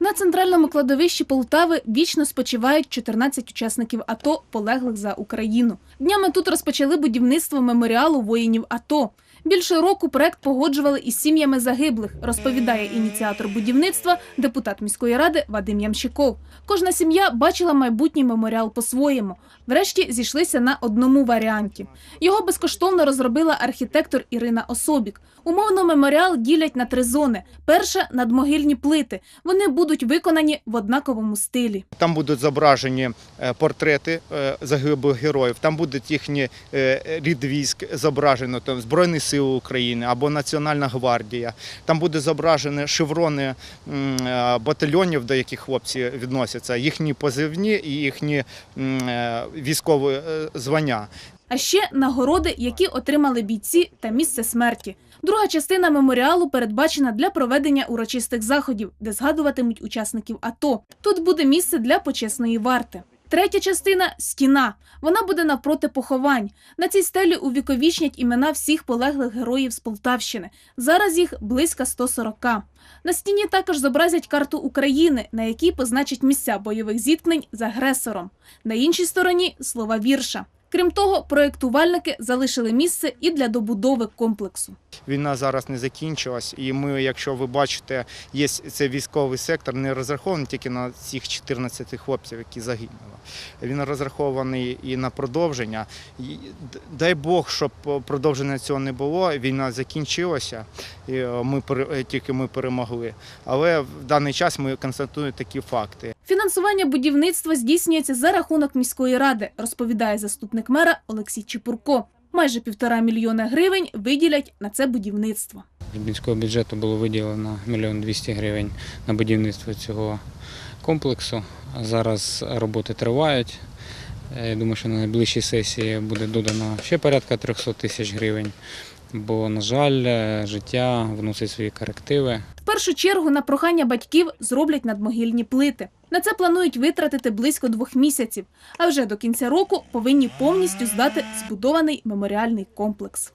На центральному кладовищі Полтави вічно спочивають 14 учасників АТО, полеглих за Україну. Днями тут розпочали будівництво меморіалу воїнів АТО. Більше року проект погоджували із сім'ями загиблих, розповідає ініціатор будівництва, депутат міської ради Вадим Ямщиков. Кожна сім'я бачила майбутній меморіал по-своєму. Врешті зійшлися на одному варіанті. Його безкоштовно розробила архітектор Ірина Особік. Умовно меморіал ділять на три зони. Перша надмогильні плити. Вони будуть виконані в однаковому стилі. Там будуть зображені е, портрети е, загиблих героїв, там будуть їхні е, рід військ зображено, там Збройні Сили України або Національна гвардія. Там буде зображені шеврони е, батальйонів, до яких хлопці відносяться, їхні позивні і їхні е, військові е, звання. А ще нагороди, які отримали бійці та місце смерті. Друга частина меморіалу передбачена для проведення урочистих заходів, де згадуватимуть учасників АТО. Тут буде місце для почесної варти. Третя частина стіна. Вона буде навпроти поховань. На цій стелі увіковічнять імена всіх полеглих героїв з Полтавщини. Зараз їх близько 140. На стіні також зобразять карту України, на якій позначать місця бойових зіткнень з агресором. На іншій стороні слова вірша. Крім того, проєктувальники залишили місце і для добудови комплексу. Війна зараз не закінчилась, і ми, якщо ви бачите, є цей військовий сектор, не розрахований тільки на цих 14 хлопців, які загинули. Він розрахований і на продовження. Дай Бог, щоб продовження цього не було. Війна закінчилася, і е, ми тільки ми перемогли. Але в даний час ми констатуємо такі факти. Фінансування будівництва здійснюється за рахунок міської ради, розповідає заступник мера Олексій Чепурко. Майже півтора мільйона гривень виділять на це будівництво. З міського бюджету було виділено мільйон 200 гривень на будівництво цього комплексу. Зараз роботи тривають. Е, Я думаю, що на найближчій сесії буде додано ще порядка 300 тисяч гривень, бо, на жаль, е, життя вносить свої корективи. В першу чергу на прохання батьків зроблять надмогильні плити. На це планують витратити близько двох місяців, а вже до кінця року повинні повністю здати збудований меморіальний комплекс.